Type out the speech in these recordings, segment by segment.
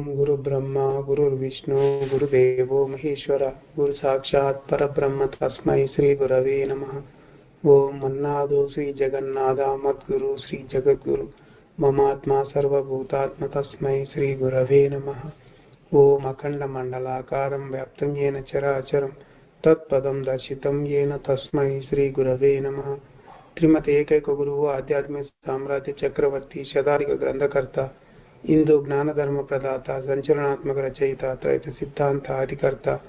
ओम गुरु ब्रह्मा गुरुर्विष्णु गुरुदेवो महेश्वर, गुरु साक्षात् परब्रह्म तस्मै श्री गुरवे नमः। ओम मन्नादो श्री जगन्नाथ मद्गुरु श्री जगद्गुरु, ममात्मा सर्वभूतात्म तस्मै श्री गुरवे नमः। ओम अखंड मंडलाकारं व्याप्तं येन चराचरं, तत्पदं दर्शितं येन तस्मै श्री गुरवे नमः। श्रीमते एकैकगुरुः, आध्यात्मिक साम्राज्य चक्रवर्ती शदाधिक ग्रंथकर्ता గ్రంథకర్త హిందూ జ్ఞాన ధర్మ ప్రదాత సంచలనాత్మక రచయిత త్రైత సిద్ధాంత అధికర్త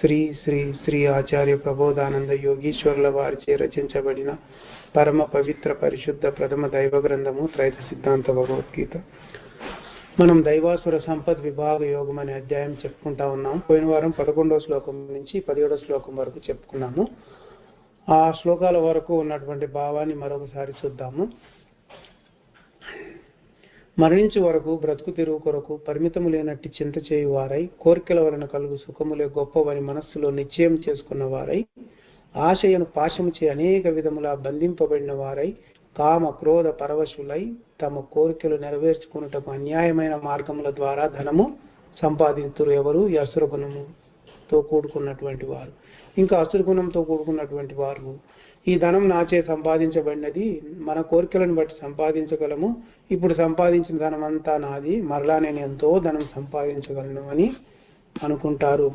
శ్రీ శ్రీ శ్రీ ఆచార్య ప్రబోధానంద యోగీశ్వరుల వారిచే రచించబడిన పరమ పవిత్ర పరిశుద్ధ ప్రథమ దైవ గ్రంథము త్రైత సిద్ధాంత భగవద్గీత. మనం దైవాసుర సంపద్ విభాగ యోగం అనే అధ్యాయం చెప్పుకుంటా ఉన్నాం. పోయిన వారం పదకొండవ శ్లోకం నుంచి పదిహేడవ శ్లోకం వరకు చెప్పుకున్నాము ఆ శ్లోకాల వరకు ఉన్నటువంటి భావాన్ని మరొకసారి చూద్దాము. మరణించు వరకు బ్రతుకు తిరుగు కొరకు పరిమితము లేనట్టి చింత చేయు వారై కోరికల వలన కలుగు సుఖములే గొప్పవని మనస్సులో నిశ్చయం చేసుకున్న వారై ఆశయను పాశము చే అనేక విధములా బంధింపబడిన వారై కామ క్రోధ పరవశులై తమ కోరికలు నెరవేర్చుకున్నటకు అన్యాయమైన మార్గముల ద్వారా ధనము సంపాదించురు ఎవరు? ఈ అసురగుణముతో కూడుకున్నటువంటి వారు. ఇంకా అసురగుణంతో కూడుకున్నటువంటి వారు ఈ ధనం నాచే సంపాదించబడినది మన కోరికలను బట్టి సంపాదించగలము. ఇప్పుడు సంపాదించిన ధనం అంతా నాది మరలా నేను ఎంతో ధనం సంపాదించగలను అని అనుకుంటారు.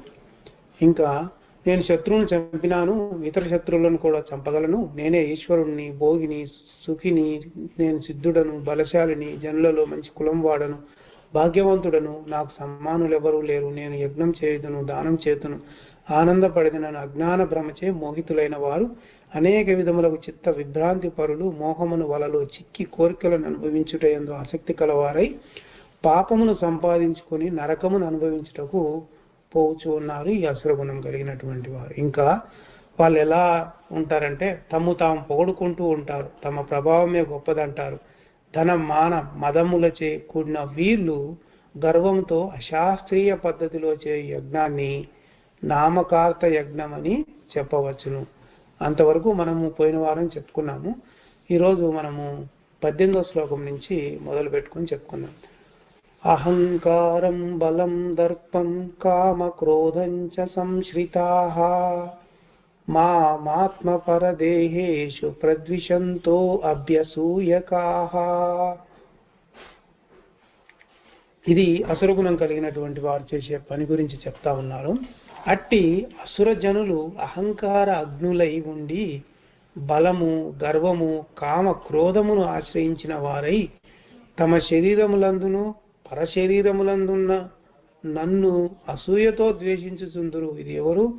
ఇంకా నేను శత్రువును చంపినాను ఇతర శత్రువులను కూడా చంపగలను. నేనే ఈశ్వరుణ్ణి భోగిని సుఖిని నేను సిద్ధుడను బలశాలిని జనులలో మంచి కులం వాడను భాగ్యవంతుడను. నాకు సమ్మానులు ఎవరూ లేరు. నేను యజ్ఞం చేయుదును దానం చేతును. ఆనందపడిన అజ్ఞాన భ్రమచే మోహితులైన వారు అనేక విధములకు చిత్త విభ్రాంతి పరులు మోహమును వలలో చిక్కి కోరికలను అనుభవించుట ఎందు ఆసక్తి కలవారై పాపమును సంపాదించుకొని నరకమును అనుభవించుటకు పోవచ్చు ఉన్నారు ఈ అసురగుణం కలిగినటువంటి వారు. ఇంకా వాళ్ళు ఎలా ఉంటారంటే తమ్ము తాము పొగుడుకుంటూ ఉంటారు. తమ ప్రభావమే గొప్పదంటారు. ధన మాన మదములచే కూడిన వీళ్ళు గర్వంతో అశాస్త్రీయ పద్ధతిలో చే యజ్ఞాన్ని నామకార్థ యజ్ఞం అని చెప్పవచ్చును. అంతవరకు మనము పోయిన వారం చెప్పుకున్నాము. ఈరోజు మనము పద్దెనిమిదో శ్లోకం నుంచి మొదలు పెట్టుకొని చెప్పుకున్నాం అహంకారం బలం దర్పం కామ క్రోధంచ సంశ్రితా. మామాత్మపరదేహేషు ప్రద్విషంతో అభ్యసూయకా. ఇది అసురగుణం కలిగినటువంటి వారు చేసే పని గురించి చెప్తా ఉన్నారు అట్టి అసుర జనులు అహంకార అగ్నులై ఉండి బలము గర్వము కామ క్రోధమును ఆశ్రయించిన వారై తమ శరీరములందును పరశరీరములందున్న నన్ను అసూయతో ద్వేషించుచుందురు. ఇది ఎవరు?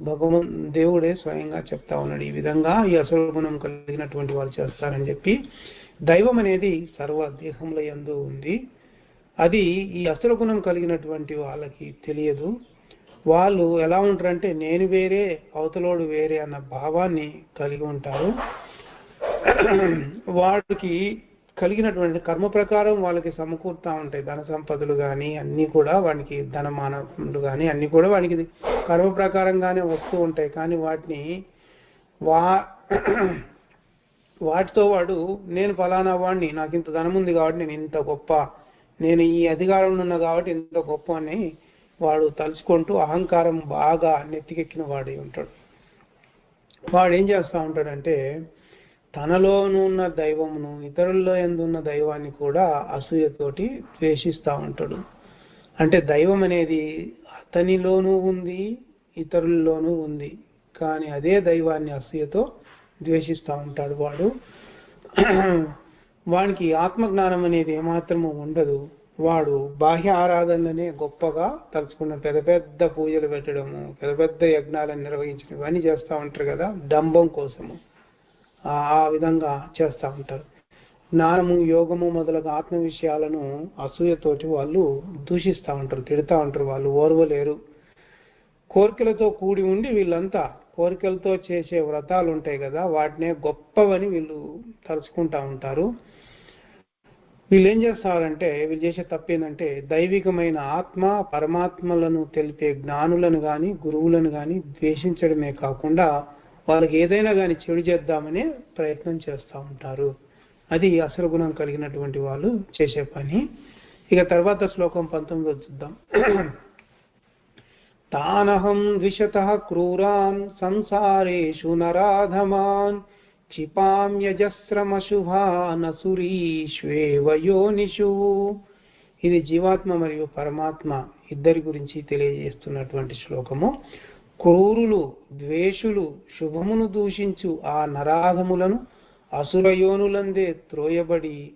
భగవన్ దేవుడే స్వయంగా చెప్తా ఉన్నాడు. ఈ విధంగా ఈ అసురగుణం కలిగినటువంటి వాళ్ళు చేస్తారని చెప్పి దైవం అనేది సర్వ దేహముల యందు ఉంది. అది ఈ అసురగుణం కలిగినటువంటి వాళ్ళకి తెలియదు. వాళ్ళు ఎలా ఉంటారంటే నేను వేరే అవతలోడు వేరే అన్న భావాన్ని కలిగి ఉంటారు. వాడికి కలిగినటువంటి కర్మ ప్రకారం వాళ్ళకి సమకూరుతూ ఉంటాయి. ధన సంపదలు కానీ అన్నీ కూడా వానికి ధనమానములు కానీ అన్నీ కూడా వానికి కర్మ ప్రకారంగానే వస్తూ ఉంటాయి. కానీ వాటిని వా వాటితో వాడు నేను ఫలానా వాడిని నాకు ఇంత ధనం ఉంది కాబట్టి నేను ఇంత గొప్ప నేను ఈ అధికారంలో ఉన్నా కాబట్టి ఇంత గొప్ప అని వాడు తలుచుకుంటూ అహంకారం బాగా నెత్తికెక్కిన వాడు ఉంటాడు. వాడు ఏం చేస్తూ ఉంటాడంటే తనలోనూ ఉన్న దైవమును ఇతరుల్లో ఎందున్న దైవాన్ని కూడా అసూయతోటి ద్వేషిస్తూ ఉంటాడు. అంటే దైవం అనేది అతనిలోనూ ఉంది ఇతరుల్లోనూ ఉంది. కానీ అదే దైవాన్ని అసూయతో ద్వేషిస్తూ ఉంటాడు వాడు. వానికి ఆత్మజ్ఞానం అనేది ఏమాత్రము ఉండదు. వాడు బాహ్య ఆరాధనలనే గొప్పగా తలుచుకున్న పెద్ద పెద్ద పూజలు పెట్టడము పెద్ద పెద్ద యజ్ఞాలను నిర్వహించడం ఇవన్నీ చేస్తూ ఉంటారు కదా డంబం కోసము. ఆ విధంగా చేస్తూ ఉంటారు. జ్ఞానము యోగము మొదలగు ఆత్మ విషయాలను అసూయతోటి వాళ్ళు దూషిస్తూ ఉంటారు తిడతా ఉంటారు వాళ్ళు ఓర్వలేరు. కోరికలతో కూడి ఉండి వీళ్ళంతా కోరికలతో చేసే వ్రతాలు ఉంటాయి కదా వాటినే గొప్పవని వీళ్ళు తలుచుకుంటా ఉంటారు. వీళ్ళు ఏం చేస్తారంటే వీళ్ళు చేసే తప్పేందంటే దైవికమైన ఆత్మ పరమాత్మలను తెలిపే జ్ఞానులను కానీ గురువులను కానీ ద్వేషించడమే కాకుండా వాళ్ళకి ఏదైనా కానీ చెడు చేద్దామనే ప్రయత్నం చేస్తూ ఉంటారు. అది అసలు గుణం కలిగినటువంటి వాళ్ళు చేసే పని. ఇక తర్వాత శ్లోకం పంతొమ్మిదో చూద్దాం. తానహం ద్విషత క్రూరాన్ సంసారేషు నరాధమాన్ క్షిపామ్యజస్రమశుభానసురీష్వేవ యోనిషు. ఇది జీవాత్మ మరియు పరమాత్మ ఇద్దరి గురించి తెలియజేస్తున్నటువంటి శ్లోకము. క్రూరులు ద్వేషులు శుభమును దూషించు ఆ నరాధములను అసురయోనులందే త్రోయబడి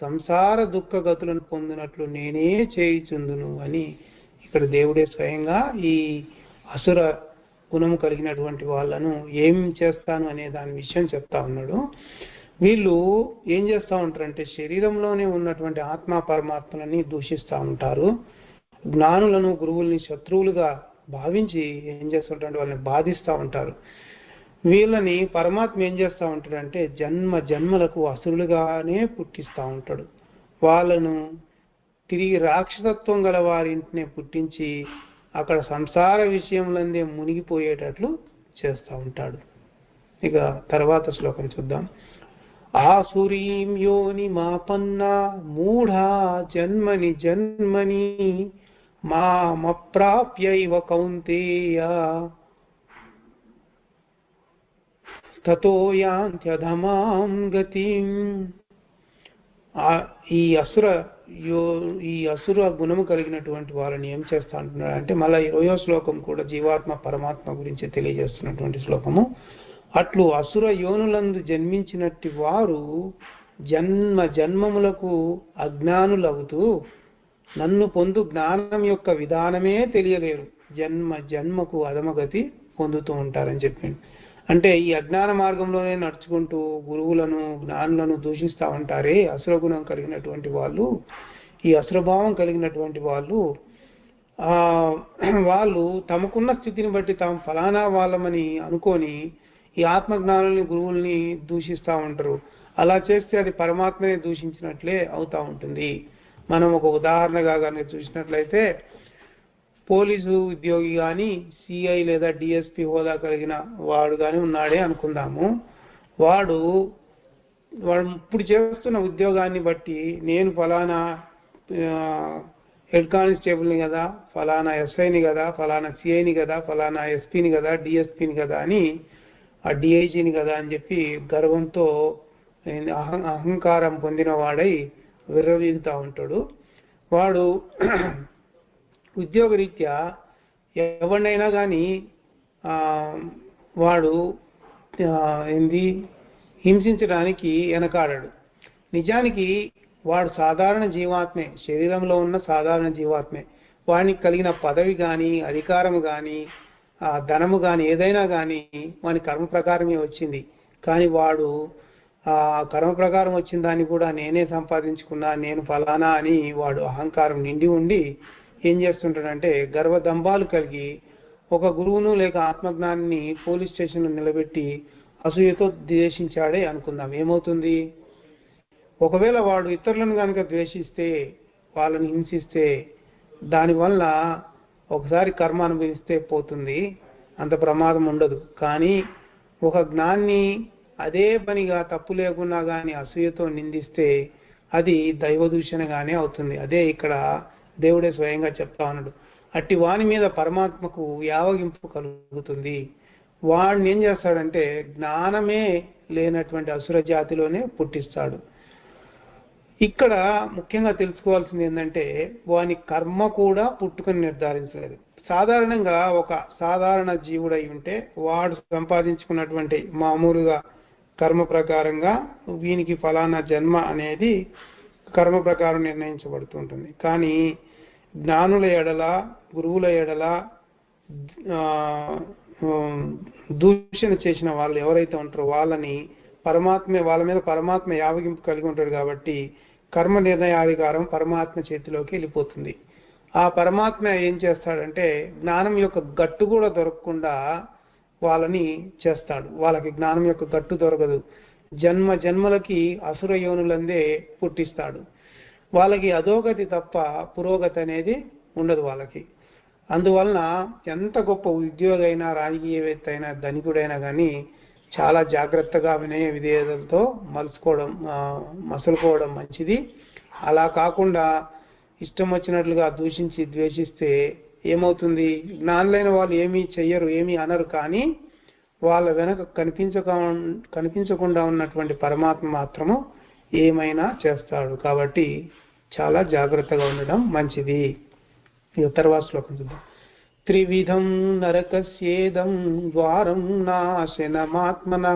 సంసార దుఃఖగతులను పొందినట్లు నేనే చేయుచుందును అని ఇక్కడ దేవుడే స్వయంగా ఈ అసుర గుణము కలిగినటువంటి వాళ్ళను ఏం చేస్తాను అనే దాని విషయం చెప్తా ఉన్నాడు. వీళ్ళు ఏం చేస్తూ ఉంటారంటే శరీరంలోనే ఉన్నటువంటి ఆత్మ పరమాత్మలని దూషిస్తూ ఉంటారు. జ్ఞానులను గురువుల్ని శత్రువులుగా భావించి ఏం చేస్తుంటారంటే వాళ్ళని బాధిస్తూ ఉంటారు. వీళ్ళని పరమాత్మ ఏం చేస్తూ ఉంటాడంటే జన్మ జన్మలకు అసురులుగానే పుట్టిస్తూ ఉంటాడు. వాళ్ళను తిరిగి రాక్షసత్వం గల వారింటినే పుట్టించి అక్కడ సంసార విషయంలందే మునిగిపోయేటట్లు చేస్తూ ఉంటాడు. ఇక తర్వాత శ్లోకం చూద్దాం. ఆసురీం యోని మాపన్న మూఢా జన్మని జన్మని మామప్రాప్యైవ కౌంతేయ. తతో యాంత్యధమాం గతిం ఈ అసుర యో ఈ అసుర గుణము కలిగినటువంటి వాళ్ళని ఏం చేస్తా అంటున్నాడు అంటే మళ్ళీ ఇరవయో శ్లోకం కూడా జీవాత్మ పరమాత్మ గురించి తెలియజేస్తున్నటువంటి శ్లోకము. అట్లు అసుర యోనులందు జన్మించినట్టి వారు జన్మ జన్మములకు అజ్ఞానులవుతూ నన్ను పొందు జ్ఞానం యొక్క విధానమే తెలియలేరు. జన్మ జన్మకు అధమగతి పొందుతూ ఉంటారని చెప్పింది అంటే ఈ అజ్ఞాన మార్గంలోనే నడుచుకుంటూ గురువులను జ్ఞానులను దూషిస్తూ ఉంటారే అసురగుణం కలిగినటువంటి వాళ్ళు. ఈ అసురభావం కలిగినటువంటి వాళ్ళు ఆ వాళ్ళు తమకున్న స్థితిని బట్టి తాము ఫలానా వాళ్ళమని అనుకొని ఈ ఆత్మజ్ఞానుల్ని గురువుల్ని దూషిస్తూ ఉంటారు. అలా చేస్తే అది పరమాత్మనే దూషించినట్లే అవుతా ఉంటుంది. మనం ఒక ఉదాహరణగా కనుక చూసినట్లయితే పోలీసు ఉద్యోగి కానీ సిఐ లేదా డిఎస్పి హోదా కలిగిన వాడు కానీ ఉన్నాడే అనుకుందాము. వాడు వాడు ఇప్పుడు చేస్తున్న ఉద్యోగాన్ని బట్టి నేను ఫలానా హెడ్ కానిస్టేబుల్ని కదా ఫలానా ఎస్ఐని కదా ఫలానా సిఐని కదా ఫలానా ఎస్పీని కదా డిఎస్పీని కదా అని ఆ డిఐజీని కదా అని చెప్పి గర్వంతో అహం అహంకారం పొందిన వాడై విర్రవీగుతూ ఉంటాడు. వాడు ఉద్యోగరీత్యా ఎవరినైనా కానీ వాడు ఏంది హింసించడానికి వెనకాడాడు. నిజానికి వాడు సాధారణ జీవాత్మే శరీరంలో ఉన్న సాధారణ జీవాత్మే. వానికి కలిగిన పదవి కానీ అధికారము కానీ ధనము కానీ ఏదైనా కానీ వాని కర్మ ప్రకారమే వచ్చింది. కానీ వాడు ఆ కర్మ ప్రకారం వచ్చిన దాన్ని కూడా నేనే సంపాదించుకున్నా నేను ఫలానా అని వాడు అహంకారం నిండి ఉండి ఏం చేస్తుంటాడంటే గర్వదంబాలు కలిగి ఒక గురువును లేక ఆత్మజ్ఞాన్ని పోలీస్ స్టేషన్లో నిలబెట్టి అసూయతో ద్వేషించాడే అనుకుందాం. ఏమవుతుంది? ఒకవేళ వాడు ఇతరులను కనుక ద్వేషిస్తే వాళ్ళని హింసిస్తే దానివల్ల ఒకసారి కర్మ అనుభవిస్తే పోతుంది. అంత ప్రమాదం ఉండదు. కానీ ఒక జ్ఞాన్ని అదే పనిగా తప్పు లేకున్నా కానీ అసూయతో నిందిస్తే అది దైవ దూషణగానే అవుతుంది. అదే ఇక్కడ దేవుడే స్వయంగా చెప్తా ఉన్నాడు. అట్టి వాని మీద పరమాత్మకు యావగింపు కలుగుతుంది. వాడిని ఏం చేస్తాడంటే జ్ఞానమే లేనటువంటి అసుర జాతిలోనే పుట్టిస్తాడు. ఇక్కడ ముఖ్యంగా తెలుసుకోవాల్సింది ఏంటంటే వాని కర్మ కూడా పుట్టుకని నిర్ధారించలేదు. సాధారణంగా ఒక సాధారణ జీవుడై ఉంటే వాడు సంపాదించుకున్నటువంటి మామూలుగా కర్మ ప్రకారంగా వీనికి ఫలానా జన్మ అనేది కర్మ ప్రకారం నిర్ణయించబడుతుంటుంది కానీ జ్ఞానుల ఎడల గురువుల ఎడల దూషణ చేసిన వాళ్ళు ఎవరైతే ఉంటారో వాళ్ళని పరమాత్మ వాళ్ళ మీద పరమాత్మ యావగింపు కలిగి ఉంటాడు కాబట్టి కర్మ నిర్ణయాధికారం పరమాత్మ చేతిలోకి వెళ్ళిపోతుంది. ఆ పరమాత్మ ఏం చేస్తాడంటే జ్ఞానం యొక్క గట్టు కూడా దొరకకుండా వాళ్ళని చేస్తాడు. వాళ్ళకి జ్ఞానం యొక్క గట్టు దొరకదు. జన్మ జన్మలకి అసుర యోనులందే పుట్టిస్తాడు. వాళ్ళకి అధోగతి తప్ప పురోగతి అనేది ఉండదు వాళ్ళకి. అందువలన ఎంత గొప్ప ఉద్యోగి అయినా రాజకీయవేత్త అయినా ధనికుడైనా కానీ చాలా జాగ్రత్తగా వినయ విధేయతలతో మలుచుకోవడం మసులుకోవడం మంచిది. అలా కాకుండా ఇష్టం వచ్చినట్లుగా దూషించి ద్వేషిస్తే ఏమవుతుంది? జ్ఞానులైన వాళ్ళు ఏమీ చెయ్యరు ఏమీ అనరు కానీ వాళ్ళ వెనక కనిపించక కనిపించకుండా ఉన్నటువంటి పరమాత్మ మాత్రము ఏమైనా చేస్తాడు. కాబట్టి చాలా జాగ్రత్తగా ఉండడం మంచిది. తర్వాత శ్లోకం చూద్దాం. త్రివిధం నరకస్యేదం ద్వారం నాశనమాత్మన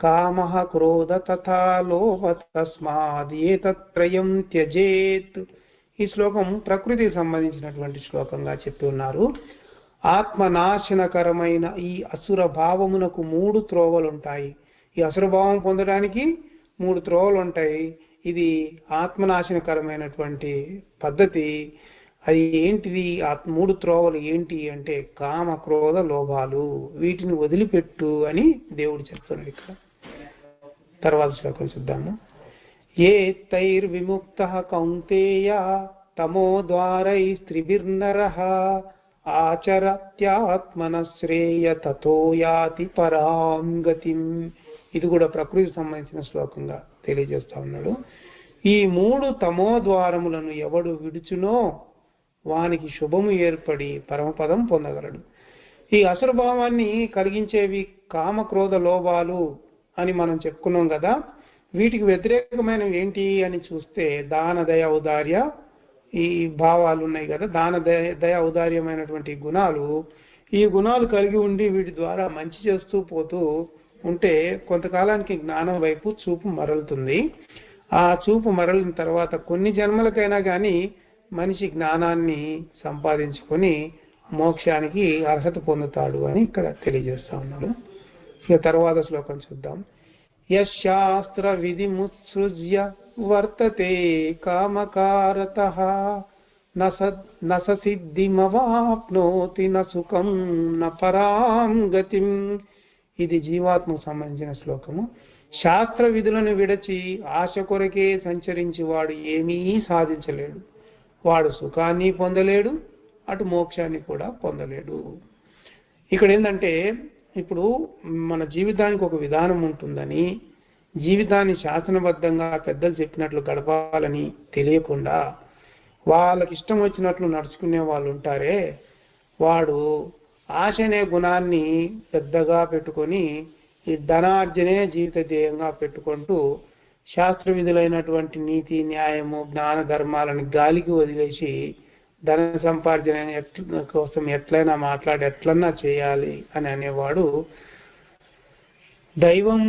కామ క్రోధ తథా లోభ తస్మాద్ త్యజేత్. ఈ శ్లోకం ప్రకృతికి సంబంధించినటువంటి శ్లోకంగా చెప్పి ఉన్నారు. ఆత్మనాశనకరమైన ఈ అసుర భావమునకు మూడు త్రోవలు ఉంటాయి ఈ అసురభావం పొందడానికి మూడు త్రోవలు ఉంటాయి. ఇది ఆత్మనాశనకరమైనటువంటి పద్ధతి. అది ఏంటిది? ఆ మూడు త్రోవలు ఏంటి అంటే కామ క్రోధ లోభాలు. వీటిని వదిలిపెట్టు అని దేవుడు చెప్తున్నాడు ఇక్కడ. తర్వాత శ్లోకం చూద్దాము. ఏ తైర్విముక్త కౌంతేయ తమో ద్వారై స్త్రిభిర్నర ఆచరత్యాత్మన శ్రేయ తతో యాతి పరాం గతిం. ఇది కూడా ప్రకృతికి సంబంధించిన శ్లోకంగా తెలియజేస్తా ఉన్నాడు. ఈ మూడు తమో ద్వారములను ఎవడు విడుచునో వానికి శుభము ఏర్పడి పరమపదం పొందగలడు. ఈ అసురభావాన్ని కలిగించేవి కామ క్రోధ లోభాలు అని మనం చెప్పుకున్నాం కదా. వీటికి వ్యతిరేకమైనవి ఏంటి అని చూస్తే దాన దయ ఔదార్య ఈ భావాలు ఉన్నాయి కదా. దాన దయ దయ ఔదార్యమైనటువంటి గుణాలు ఈ గుణాలు కలిగి ఉండి వీటి ద్వారా మంచి చేస్తూ పోతూ ఉంటే కొంతకాలానికి జ్ఞానం వైపు చూపు మరలుతుంది. ఆ చూపు మరలిన తర్వాత కొన్ని జన్మలకైనా కానీ మనిషి జ్ఞానాన్ని సంపాదించుకొని మోక్షానికి అర్హత పొందుతాడు అని ఇక్కడ తెలియజేస్తా ఉన్నాడు. ఇక తర్వాత శ్లోకం చూద్దాం. యశాస్త్ర విధిముత్సృజ్య వర్తతే కామకారత. నస సిద్ధిమవాప్నోతి న సుఖం న పరాం గతిం. ఇది జీవాత్మకు సంబంధించిన శ్లోకము. శాస్త్ర విధులను విడచి ఆశ కొరకే సంచరించి వాడు ఏమీ సాధించలేడు. వాడు సుఖాన్ని పొందలేడు అటు మోక్షాన్ని కూడా పొందలేడు. ఇక్కడ ఏంటంటే ఇప్పుడు మన జీవితానికి ఒక విధానం ఉంటుందని జీవితాన్ని శాసనబద్ధంగా పెద్దలు చెప్పినట్లు గడపాలని తెలియకుండా వాళ్ళకి ఇష్టం వచ్చినట్లు నడుచుకునే వాళ్ళు ఉంటారే వాడు ఆశ అనే గుణాన్ని పెద్దగా పెట్టుకొని ఈ ధనార్జనే జీవిత ధ్యేయంగా పెట్టుకుంటూ శాస్త్ర విధులైనటువంటి నీతి న్యాయము జ్ఞాన ధర్మాలను గాలికి వదిలేసి ధన సంపార్జన కోసం ఎట్లయినా మాట్లాడి ఎట్లన్నా చేయాలి అని అనేవాడు దైవం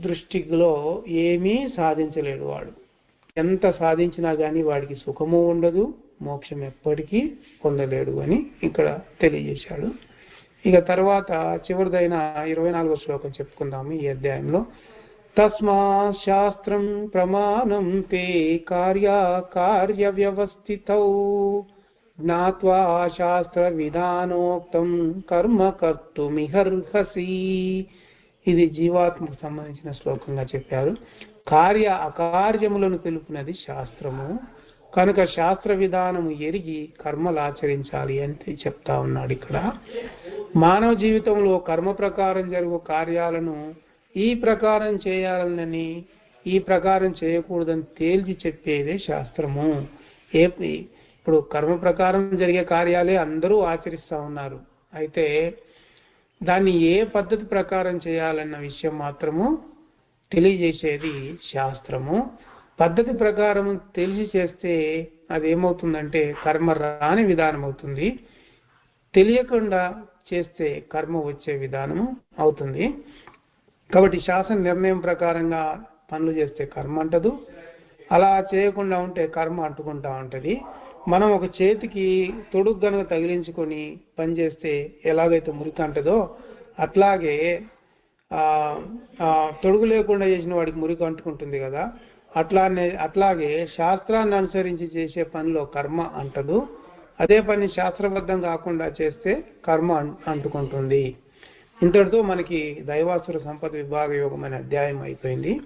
దృష్టిలో ఏమీ సాధించలేడు వాడు. ఎంత సాధించినా కానీ వాడికి సుఖము ఉండదు మోక్షం ఎప్పటికీ పొందలేడు అని ఇక్కడ తెలియజేశాడు. ఇక తర్వాత చివరిదైన ఇరవై నాలుగో శ్లోకం చెప్పుకుందాము ఈ అధ్యాయంలో. తస్మా శాస్త్రం ప్రమాణం తే కార్య కార్య వ్యవస్థితౌ జ్ఞాత్వా శాస్త్ర విధానోక్తం కర్మ కర్తుమిహర్హసి. ఇది జీవాత్మకు సంబంధించిన శ్లోకంగా చెప్పారు. కార్య అకార్యములను తెలుపునది శాస్త్రము. కనుక శాస్త్ర విధానము ఎరిగి కర్మలు ఆచరించాలి అని చెప్తా ఉన్నాడు ఇక్కడ. మానవ జీవితంలో కర్మ ప్రకారం జరుగు కార్యాలను ఈ ప్రకారం చేయాలని ఈ ప్రకారం చేయకూడదని తేల్చి చెప్పేదే శాస్త్రము. ఏ ఇప్పుడు కర్మ ప్రకారం జరిగే కార్యాలే అందరూ ఆచరిస్తూ ఉన్నారు. అయితే దాన్ని ఏ పద్ధతి ప్రకారం చేయాలన్న విషయం మాత్రము తెలియజేసేది శాస్త్రము. పద్ధతి ప్రకారం తెలిసి చేస్తే అది ఏమవుతుందంటే కర్మ రాని విధానం అవుతుంది తెలియకుండా చేస్తే కర్మ వచ్చే విధానము అవుతుంది. కాబట్టి శాసన నిర్ణయం ప్రకారంగా పనులు చేస్తే కర్మ అంటదు. అలా చేయకుండా ఉంటే కర్మ అంటుకుంటా ఉంటది. మనం ఒక చేతికి తొడుగు గనుక తగిలించుకొని పని చేస్తే ఎలాగైతే మురికి అంటదో అట్లాగే తొడుగు లేకుండా చేసిన వాడికి మురికి అంటుకుంటుంది కదా. అట్లానే అట్లాగే శాస్త్రాన్ని అనుసరించి చేసే పనిలో కర్మ అంటదు. అదే పని శాస్త్రబద్ధం కాకుండా చేస్తే కర్మ అంటుకుంటుంది. ఇంతటితో మనకి దైవాసుర సంపద విభాగ యోగం అనే అధ్యాయం అయిపోయింది.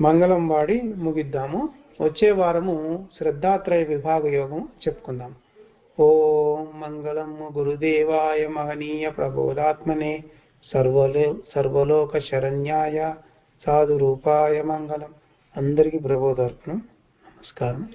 మంగళం వాడి ముగిద్దాము. వచ్చే వారము శ్రద్ధాత్రయ విభాగ యోగం చెప్పుకుందాం. ఓం మంగళం గురుదేవాయ మహనీయ ప్రబోధాత్మనే సర్వలో సర్వలోక శరణ్యాయ సాధురూపాయ మంగళం. అందరికీ ప్రబోధార్పణం నమస్కారం.